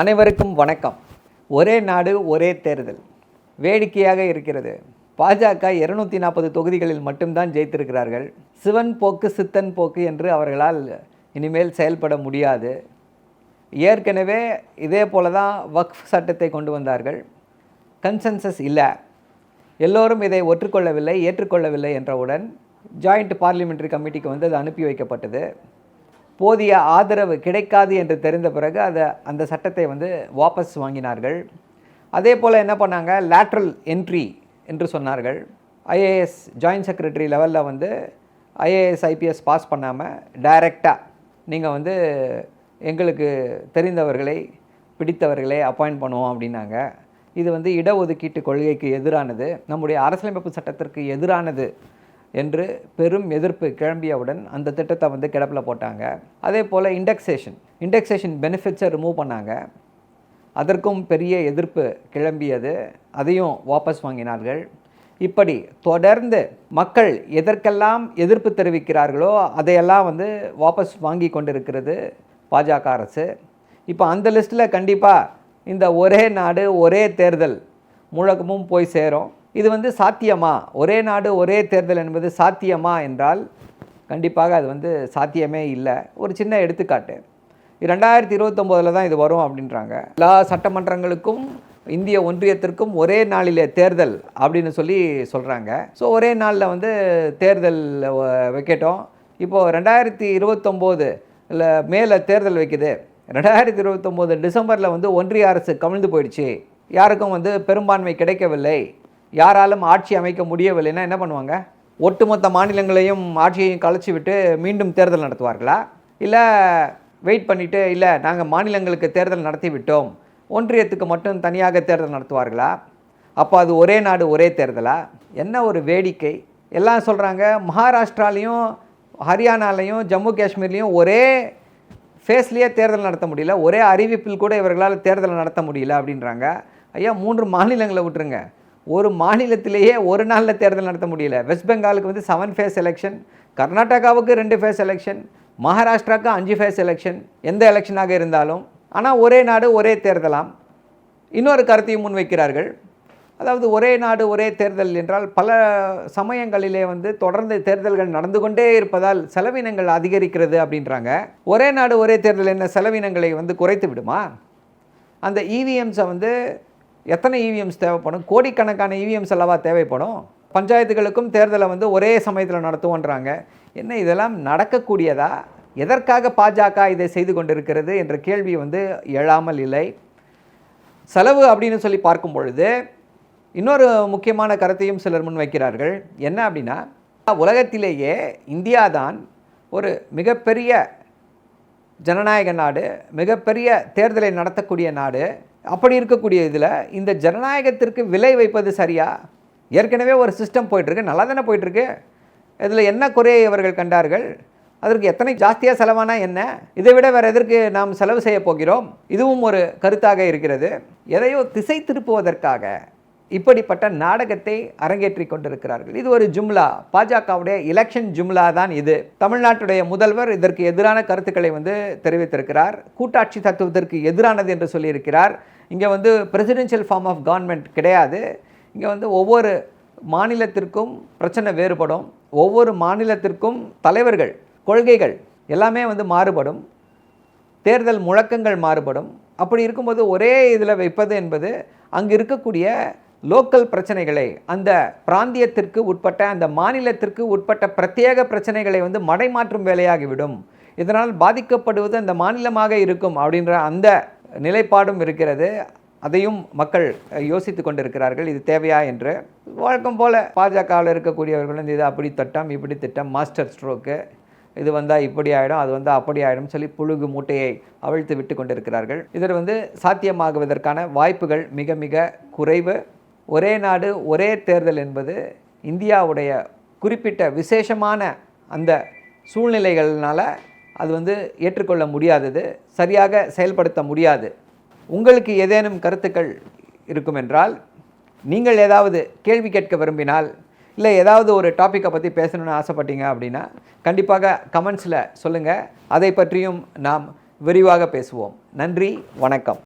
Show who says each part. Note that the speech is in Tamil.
Speaker 1: அனைவருக்கும் வணக்கம். ஒரே நாடு ஒரே தேர்தல். வேடிக்கையாக இருக்கிறது. பாஜக இருநூத்தி நாற்பது தொகுதிகளில் மட்டும்தான் ஜெயித்திருக்கிறார்கள். சிவன் போக்கு சித்தன் போக்கு என்று அவர்களால் இனிமேல் செயல்பட முடியாது. ஏற்கனவே இதே போல தான் வக்ஃப் சட்டத்தை கொண்டு வந்தார்கள். கன்சென்சஸ் இல்லை. எல்லோரும் இதை ஒற்றுக்கொள்ளவில்லை ஏற்றுக்கொள்ளவில்லை என்றவுடன் ஜாயிண்ட் பார்லிமெண்ட்ரி கமிட்டிக்கு வந்து அது அனுப்பி வைக்கப்பட்டது. போதிய ஆதரவு கிடைக்காது என்று தெரிந்த பிறகு அதை அந்த சட்டத்தை வந்து வாபஸ் வாங்கினார்கள். அதே போல் என்ன பண்ணாங்க? லேட்ரல் என்ட்ரி என்று சொன்னார்கள். ஐஏஎஸ் ஜாயின்ட் செக்ரட்டரி லெவலில் வந்து ஐஏஎஸ் ஐபிஎஸ் பாஸ் பண்ணாமல் டைரெக்டாக நீங்கள் வந்து எங்களுக்கு தெரிந்தவர்களை பிடித்தவர்களை அப்பாயிண்ட் பண்ணுவோம் அப்படின்னாங்க. இது வந்து இடஒதுக்கீட்டு கொள்கைக்கு எதிரானது. நம்முடைய அரசியலமைப்பு சட்டத்திற்கு எதிரானது என்று பெரும் எதிர்ப்பு கிளம்பியவுடன் அந்த திட்டத்தை வந்து கிடப்பில் போட்டாங்க. அதே போல் இண்டெக்ஸேஷன் இண்டெக்ஸேஷன் பெனிஃபிட்ஸை ரிமூவ் பண்ணாங்க. அதற்கும் பெரிய எதிர்ப்பு கிளம்பியது. அதையும் வாபஸ் வாங்கினார்கள். இப்படி தொடர்ந்து மக்கள் எதற்கெல்லாம் எதிர்ப்பு தெரிவிக்கிறார்களோ அதையெல்லாம் வந்து வாபஸ் வாங்கி கொண்டிருக்கிறது பாஜக அரசு. இப்போ அந்த லிஸ்ட்டில் கண்டிப்பாக இந்த ஒரே நாடு ஒரே தேர்தல் முழக்கமும் போய் சேரும். இது வந்து சாத்தியமா? ஒரே நாடு ஒரே தேர்தல் என்பது சாத்தியமா என்றால் கண்டிப்பாக அது வந்து சாத்தியமே இல்லை. ஒரு சின்ன எடுத்துக்காட்டு. ரெண்டாயிரத்தி இருபத்தொம்போதில் தான் இது வரும் அப்படின்றாங்க. எல்லா சட்டமன்றங்களுக்கும் இந்திய ஒன்றியத்திற்கும் ஒரே நாளிலே தேர்தல் அப்படின்னு சொல்லி சொல்கிறாங்க ஸோ ஒரே நாளில் வந்து தேர்தல் வ- வைக்கட்டும். இப்போது ரெண்டாயிரத்தி இருபத்தொம்போது இல்லை மேலே தேர்தல் வைக்குது. ரெண்டாயிரத்தி இருபத்தொம்போது டிசம்பரில் வந்து ஒன்றிய அரசு கவிழ்ந்து போயிடுச்சு. யாருக்கும் வந்து பெரும்பான்மை கிடைக்கவில்லை. யாராலும் ஆட்சி அமைக்க முடியவில்லைன்னா என்ன பண்ணுவாங்க? ஒட்டுமொத்த மாநிலங்களையும் ஆட்சியையும் கலைச்சி விட்டு மீண்டும் தேர்தல் நடத்துவார்களா? இல்லை வெயிட் பண்ணிவிட்டு இல்லை நாங்கள் மாநிலங்களுக்கு தேர்தல் நடத்தி விட்டோம் ஒன்றியத்துக்கு மட்டும் தனியாக தேர்தல் நடத்துவார்களா? அப்போ அது ஒரே நாடு ஒரே தேர்தலா? என்ன ஒரு வேடிக்கை. எல்லாம் சொல்கிறாங்க மகாராஷ்டிராலையும் ஹரியானாலையும் ஜம்மு காஷ்மீர்லேயும் ஒரே ஃபேஸ்லேயே தேர்தல் நடத்த முடியல. ஒரே அறிவிப்பில் கூட இவர்களால் தேர்தல் நடத்த முடியல அப்படின்றாங்க. ஐயா மூன்று மாநிலங்களை விட்டுருங்க. ஒரு மாநிலத்திலேயே ஒரு நாளில் தேர்தல் நடத்த முடியல. வெஸ்ட் பெங்காலுக்கு வந்து செவன் ஃபேஸ் எலெக்ஷன் கர்நாடகாவுக்கு ரெண்டு ஃபேஸ் எலெக்ஷன் மகாராஷ்டிராவுக்கு அஞ்சு ஃபேஸ் எலெக்ஷன் எந்த எலெக்ஷனாக இருந்தாலும். ஆனால் ஒரே நாடு ஒரே தேர்தலாம். இன்னொரு கருத்தையும் முன்வைக்கிறார்கள். அதாவது ஒரே நாடு ஒரே தேர்தல் என்றால் பல சமயங்களிலே வந்து தொடர்ந்து தேர்தல்கள் நடந்து கொண்டே இருப்பதால் செலவினங்கள் அதிகரிக்கிறது அப்படின்றாங்க. ஒரே நாடு ஒரே தேர்தல் என்ன செலவினங்களை வந்து குறைத்து விடுமா? அந்த இவிஎம்ஸை வந்து எத்தனை இவிஎம்ஸ் தேவைப்படும்? கோடிக்கணக்கான இவிஎம்ஸ் அல்லவா தேவைப்படும்? பஞ்சாயத்துகளுக்கும் தேர்தலை வந்து ஒரே சமயத்தில் நடத்துவோன்றாங்க. என்ன இதெல்லாம் நடக்கக்கூடியதா? எதற்காக பாஜக இதை செய்து கொண்டிருக்கிறது என்ற கேள்வி வந்து எழாமல் இல்லை. செலவு அப்படின்னு சொல்லி பார்க்கும் பொழுது இன்னொரு முக்கியமான கருத்தையும் சிலர் முன்வைக்கிறார்கள் என்ன அப்படின்னா உலகத்திலேயே இந்தியா தான் ஒரு மிகப்பெரிய ஜனநாயக நாடு மிகப்பெரிய தேர்தலை நடத்தக்கூடிய நாடு. அப்படி இருக்கக்கூடிய இதில் இந்த ஜனநாயகத்திற்கு விலை வைப்பது சரியா? ஏற்கனவே ஒரு சிஸ்டம் போயிட்டுருக்கு நல்லா தானே போயிட்டுருக்கு. இதில் என்ன குறையை இவர்கள் கண்டார்கள்? அதற்கு எத்தனை ஜாஸ்தியாக செலவானா என்ன? இதை விட வேறு எதற்கு நாம் செலவு செய்ய போகிறோம்? இதுவும் ஒரு கருத்தாக இருக்கிறது. எதையோ திசை திருப்புவதற்காக இப்படிப்பட்ட நாடகத்தை அரங்கேற்றி கொண்டிருக்கிறார்கள். இது ஒரு ஜும்லா. பாஜகவுடைய எலெக்ஷன் ஜும்லா தான் இது. தமிழ்நாட்டுடைய முதல்வர் இதற்கு எதிரான கருத்துக்களை வந்து தெரிவித்திருக்கிறார். கூட்டாட்சி தத்துவத்திற்கு எதிரானது என்று சொல்லியிருக்கிறார். இங்கே வந்து பிரசிடென்ஷியல் ஃபார்ம் ஆஃப் கவர்மெண்ட் கிடையாது. இங்கே வந்து ஒவ்வொரு மாநிலத்திற்கும் பிரச்சனை வேறுபடும். ஒவ்வொரு மாநிலத்திற்கும் தலைவர்கள் கொள்கைகள் எல்லாமே வந்து மாறுபடும். தேர்தல் முழக்கங்கள் மாறுபடும். அப்படி இருக்கும்போது ஒரே இதில் வைப்பது என்பது அங்கு இருக்கக்கூடிய லோக்கல் பிரச்சனைகளை அந்த பிராந்தியத்திற்கு உட்பட்ட அந்த மாநிலத்திற்கு உட்பட்ட பிரத்யேக பிரச்சனைகளை வந்து மடைமாற்றும் வேலையாகிவிடும். இதனால் பாதிக்கப்படுவது அந்த மாநிலமாக இருக்கும் அப்படின்ற அந்த நிலைப்பாடும் இருக்கிறது. அதையும் மக்கள் யோசித்து கொண்டிருக்கிறார்கள். இது தேவையா என்று. வழக்கம் போல பாஜகவில் இருக்கக்கூடியவர்கள் வந்து இது அப்படி திட்டம் இப்படி திட்டம் மாஸ்டர் ஸ்ட்ரோக்கு. இது வந்தால் இப்படி ஆகிடும் அது வந்தால் அப்படி ஆகிடும் சொல்லி புழுகு மூட்டையை அவிழ்த்து விட்டு கொண்டிருக்கிறார்கள். இதில் வந்து சாத்தியமாகுவதற்கான வாய்ப்புகள் மிக மிக குறைவு. ஒரே நாடு ஒரே தேர்தல் என்பது இந்தியாவுடைய குறிப்பிட்ட விசேஷமான அந்த சூழ்நிலைகள்னால அது வந்து ஏற்றுக்கொள்ள முடியாதது சரியாக செயல்படுத்த முடியாது. உங்களுக்கு ஏதேனும் கருத்துக்கள் இருக்கும் என்றால் நீங்கள் ஏதாவது கேள்வி கேட்க விரும்பினால் இல்லை ஏதாவது ஒரு டாப்பிக்கை பற்றி பேசணும்னு ஆசைப்பட்டீங்க அப்படின்னா கண்டிப்பாக கமெண்ட்ஸில் சொல்லுங்கள் அதை பற்றியும் நாம் விரிவாக பேசுவோம். நன்றி வணக்கம்.